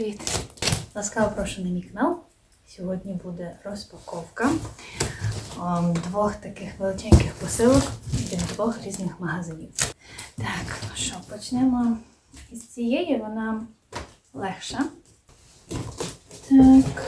Привіт! Ласкаво прошу на мій канал. Сьогодні буде розпаковка ем, двох таких величеньких посилок від двох різних магазинів. Так, ну що, почнемо із цієї, вона легша. Так.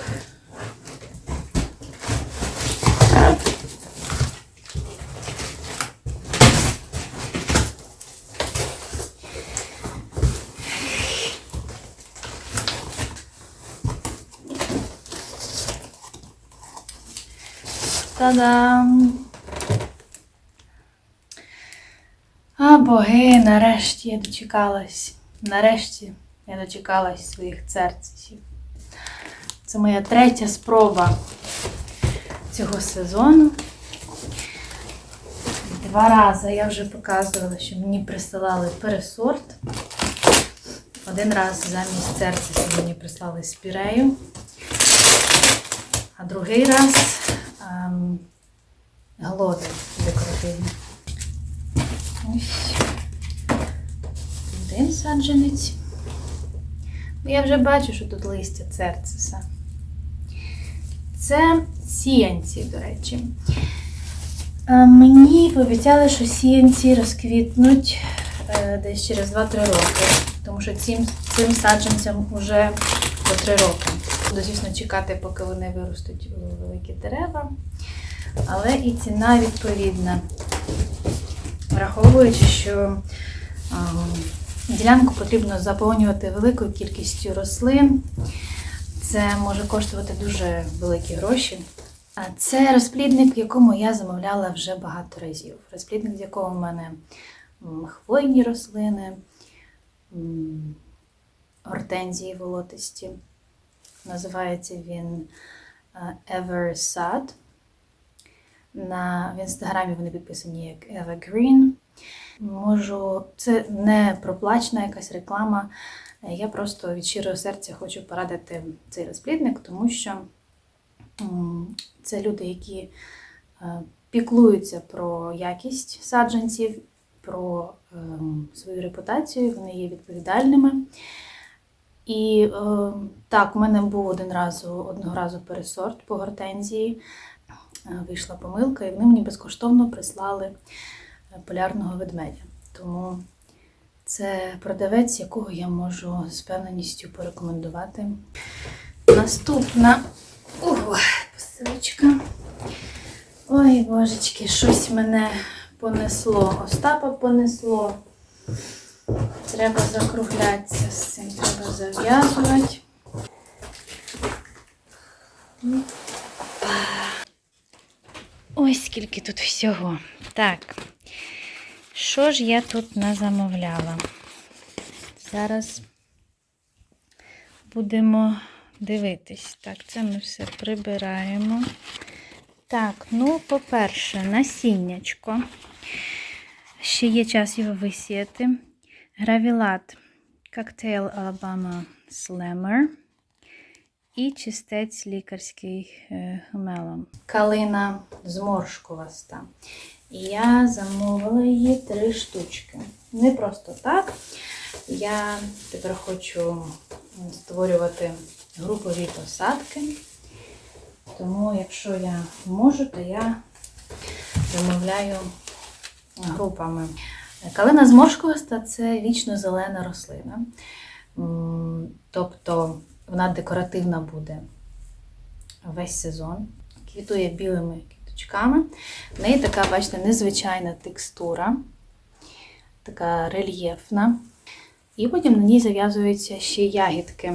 Та-дам! А боги, нарешті я дочекалась. Нарешті я дочекалась своїх церців. Це моя третя спроба цього сезону. Два рази я вже показувала, що мені присилали пересорт. Один раз замість церців мені прислали спірею. А другий раз ем, глоди декоративні. Ось. Один саджанець. Ну, Я вже бачу, що тут листя церциса. Це сіянці, до речі. Е, Мені пообіцяли, що сіянці розквітнуть е, десь через 2-3 роки. Тому що цим, цим саджанцям вже по 3 роки. Буду, звісно, чекати, поки вони виростуть у великі дерева. Але і ціна відповідна. Враховуючи, що ділянку потрібно заповнювати великою кількістю рослин. Це може коштувати дуже великі гроші. Це розплідник, в якому я замовляла вже багато разів. Розплідник, з якого в мене хвойні рослини, гортензії волотисті. Називається він е, Eversad. На, в інстаграмі вони підписані як Evergreen. Можу, це не проплачена якась реклама. Я просто від щирого серця хочу порадити цей розплідник, тому що це люди, які е, піклуються про якість саджанців, про ем, свою репутацію, вони є відповідальними. І е, так, у мене був один раз, одного разу пересорт по гортензії. Е, Вийшла помилка, і вони мені безкоштовно прислали е, полярного ведмедя. Тому це продавець, якого я можу з певненістю порекомендувати. Наступна посилочка. Ой, божечки, щось мене понесло. Остапа понесло. Треба закруглятися з цим, треба зав'язувати. Ось скільки тут всього. Так. Що ж я тут назамовляла? Зараз будемо дивитись. Так, це ми все прибираємо. Так, ну, по-перше, насіннячко. Ще є час його висіяти. Гравілат коктейл Alabama Slammer. І чистець лікарський е, мелом. Калина зморшкуваста. І я замовила її три штучки. Не просто так. Я тепер хочу створювати групові посадки. Тому, якщо я можу, то я замовляю групами. Калина зморшкуваста це вічно зелена рослина. Тобто вона декоративна буде весь сезон. Квітує білими квіточками. В неї така, бачите, незвичайна текстура, така рельєфна. І потім на ній зав'язуються ще ягідки,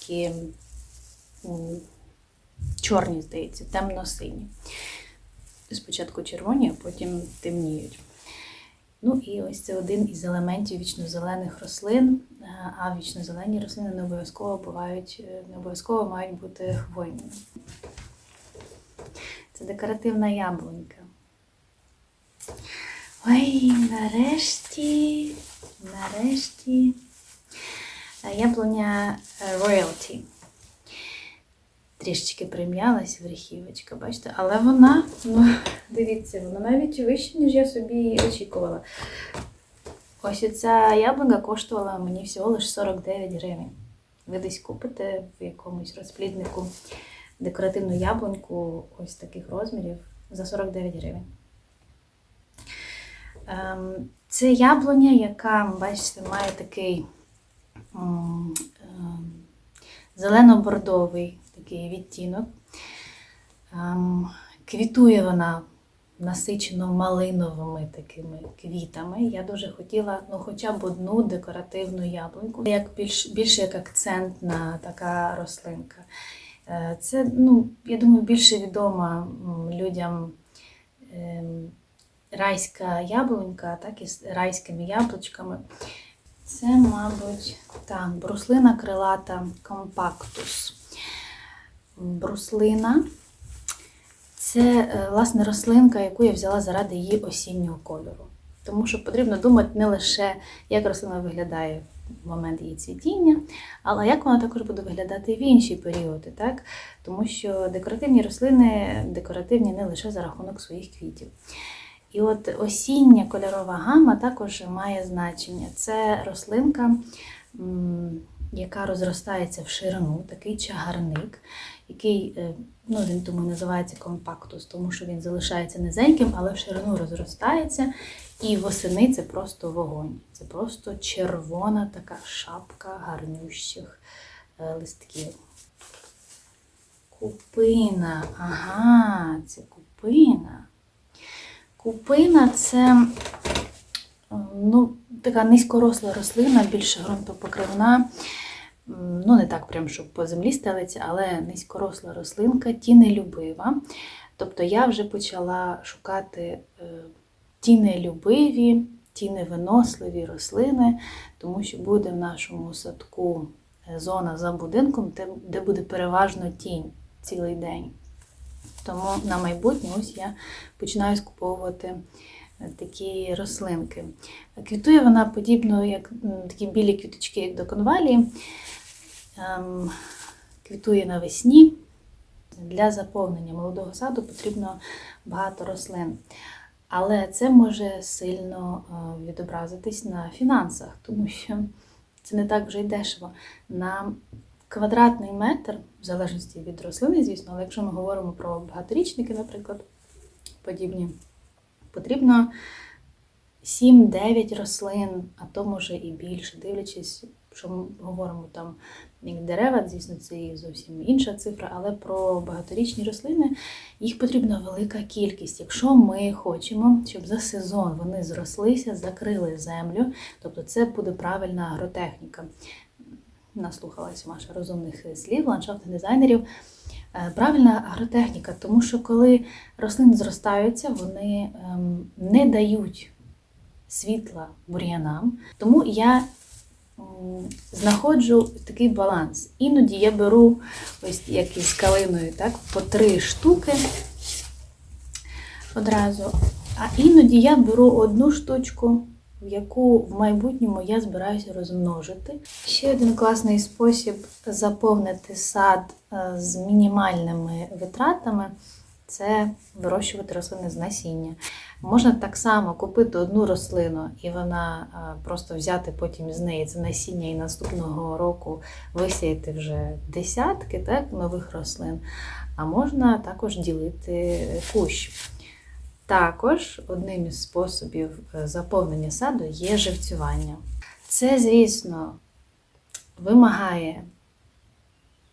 такі чорні, здається, темно-сині. Спочатку червоні, а потім темніють. Ну і ось це один із елементів вічнозелених рослин. Е, А вічнозелені рослини не обов'язково бувають, е, не обов'язково мають бути хвойними. Це декоративна яблунька. Ой, нарешті, нарешті. Е, Яблуня Royalty. Трішечки прим'ялась верхівочка, бачите? Але вона, ну, дивіться, вона навіть вища, ніж я собі очікувала. Ось ця яблука коштувала мені всього лише 49 гривень. ви десь купите в якомусь розпліднику декоративну яблуньку ось таких розмірів за 49 гривень. Ем, Це яблуня, яка, бачите, має такий ем, зелено-бордовий такий відтінок. Ем, Квітує вона насичено малиновими такими квітами. Я дуже хотіла ну, хоча б одну декоративну яблуньку, як більш, більше як акцентна така рослинка. Е, Це, ну, я думаю, більше відома людям ем, райська яблунька, так і з райськими яблучками. Це, мабуть, так, бруслина крилата компактус. Бруслина це е, власне рослинка, яку я взяла заради її осіннього кольору. Тому що потрібно думати не лише, як рослина виглядає в момент її цвітіння, але як вона також буде виглядати в інші періоди. Так? Тому що декоративні рослини декоративні не лише за рахунок своїх квітів. І от осіння кольорова гама також має значення. Це рослинка, яка розростається в ширину, такий чагарник, який, е, ну, він тому називається компактус, тому що він залишається низеньким, але в ширину розростається. І восени це просто вогонь. Це просто червона така шапка гарнющих е, листків. Купина. Ага, це купина. Купина це ну, така низькоросла рослина, більш ґрунтопокривна. Ну, не так прям, щоб по землі стелиться, але низькоросла рослинка, тінелюбива. Тобто я вже почала шукати е, тінелюбиві, тіневиносливі рослини, тому що буде в нашому садку е, зона за будинком, де- де буде переважно тінь цілий день. Тому на майбутнє ось я починаю скуповувати такі рослинки. Квітує вона подібно, як такі білі квіточки, як до конвалії. Ем, Квітує навесні. Для заповнення молодого саду потрібно багато рослин. Але це може сильно е, відобразитись на фінансах, тому що це не так вже й дешево. На квадратний метр, в залежності від рослини, звісно, але якщо ми говоримо про багаторічники, наприклад, подібні, потрібно 7-9 рослин, а то може і більше, дивлячись, що ми говоримо там як дерева, звісно, це і зовсім інша цифра, але про багаторічні рослини їх потрібна велика кількість. Якщо ми хочемо, щоб за сезон вони зрослися, закрили землю, тобто це буде правильна агротехніка. Наслухалась Маша розумних слів, ландшафтних дизайнерів. Е, Правильна агротехніка, тому що коли рослини зростаються, вони ем, не дають світла бур'янам. Тому я знаходжу такий баланс. Іноді я беру ось як із калиною, так, по три штуки одразу. А іноді я беру одну штучку, яку в майбутньому я збираюся розмножити. Ще один класний спосіб заповнити сад е, з мінімальними витратами це вирощувати рослини з насіння. Можна так само купити одну рослину, і вона е, просто взяти потім з неї це насіння і наступного року висіяти вже десятки так, нових рослин. А можна також ділити кущ. Також одним із способів е, заповнення саду є живцювання. Це, звісно, вимагає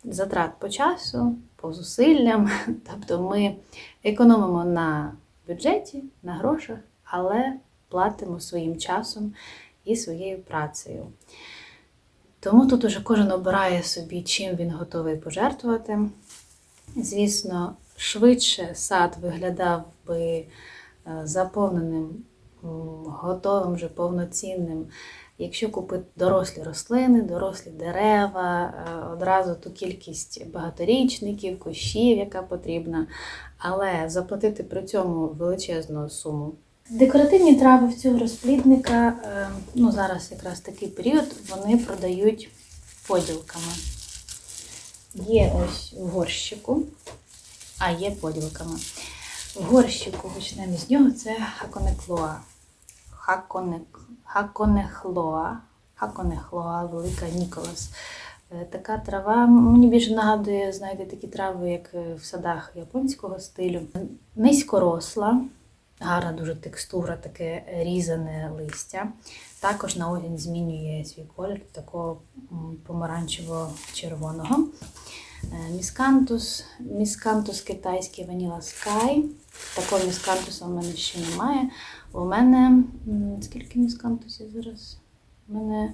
затрат по часу, по зусиллям. Тобто ми економимо на бюджеті, на грошах, але платимо своїм часом і своєю працею. Тому тут уже кожен обирає собі, чим він готовий пожертвувати. Звісно, швидше сад виглядав би е, заповненим, готовим, вже повноцінним. Якщо купити дорослі рослини, дорослі дерева, е, одразу ту кількість багаторічників, кущів, яка потрібна, але заплатити при цьому величезну суму. Декоративні трави в цього розплідника, е, ну зараз якраз такий період, вони продають поділками. Є ось в горщику, а є поділками. Горщику почнемо з нього, це хаконеклоа. Хаконек, хаконехлоа. Хаконехлоа, велика Ніколас. Е, Така трава мені більше нагадує, знаєте, такі трави, як е, в садах японського стилю. Низькоросла, гарна дуже текстура, таке різане листя. Також на осінь змінює свій колір такого помаранчево-червоного. Е, Міскантус, міскантус китайський Vanilla Sky. Такого міскантуса в мене ще немає. У мене скільки міскантусів зараз? У мене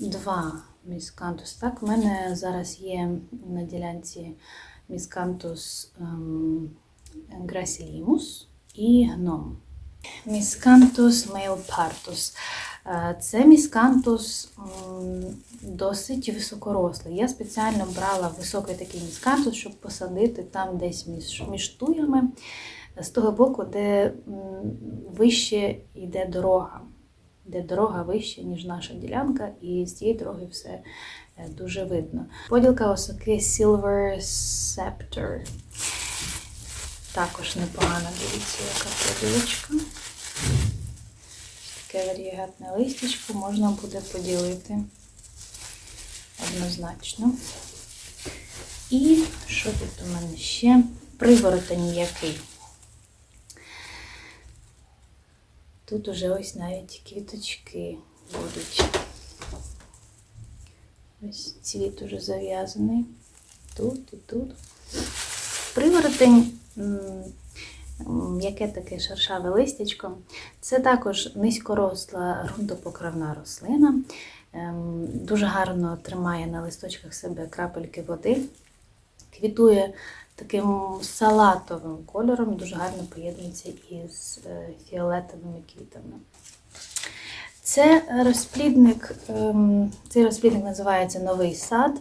два міскантус. Так, у мене зараз є на ділянці міскантус ем, грасілімус і гном. Міскантус мейлпартус. Е, Це міскантус досить високорослий. Я спеціально брала високий такий міскантус, щоб посадити там десь між, між туями, з того боку, де вище йде дорога. Де дорога вища, ніж наша ділянка, і з цієї дороги все е, дуже видно. Поділка осоки Silver Scepter. Також непогана, дивіться, яка поділочка. Таке варігатне листячко можна буде поділити однозначно. І що тут у мене ще? Приворотень який. Тут уже ось навіть квіточки будуть. Ось цвіт уже зав'язаний. Тут і тут. Приворотень, яке таке шершаве листячко. Це також низькоросла ґрунтопокривна рослина. Ем, Дуже гарно тримає на листочках себе крапельки води. Квітує таким салатовим кольором, дуже гарно поєднується із е, фіолетовими квітами. Це розплідник, ем, цей розплідник називається Новий сад.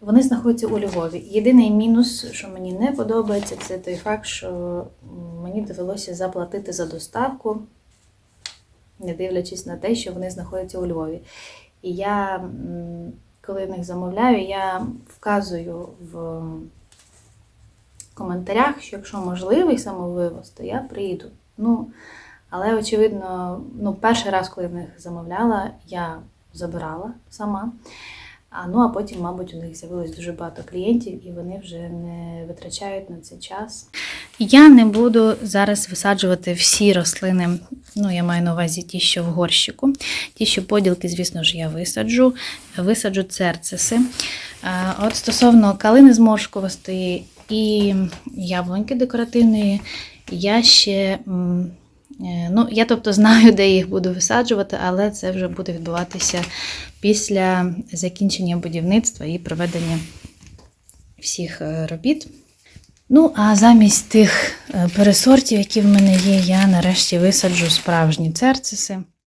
Вони знаходяться у Львові. Єдиний мінус, що мені не подобається, це той факт, що мені довелося заплатити за доставку, не дивлячись на те, що вони знаходяться у Львові. І я, коли в них замовляю, я вказую в коментарях, що якщо можливий самовивоз, то я приїду. Ну, але, очевидно, ну, перший раз, коли в них замовляла, я забирала сама. А ну а потім, мабуть, у них з'явилось дуже багато клієнтів, і вони вже не витрачають на це час. Я не буду зараз висаджувати всі рослини. Ну, я маю на увазі ті, що в горщику. Ті, що поділки, звісно ж, я висаджу. Висаджу церциси. А, От стосовно калини зморшкувастої і яблуньки декоративної, я ще. Е, Ну, я тобто знаю, де їх буду висаджувати, але це вже буде відбуватися після закінчення будівництва і проведення всіх е, робіт. Ну, а замість тих е, пересортів, які в мене є, я нарешті висаджу справжні церциси.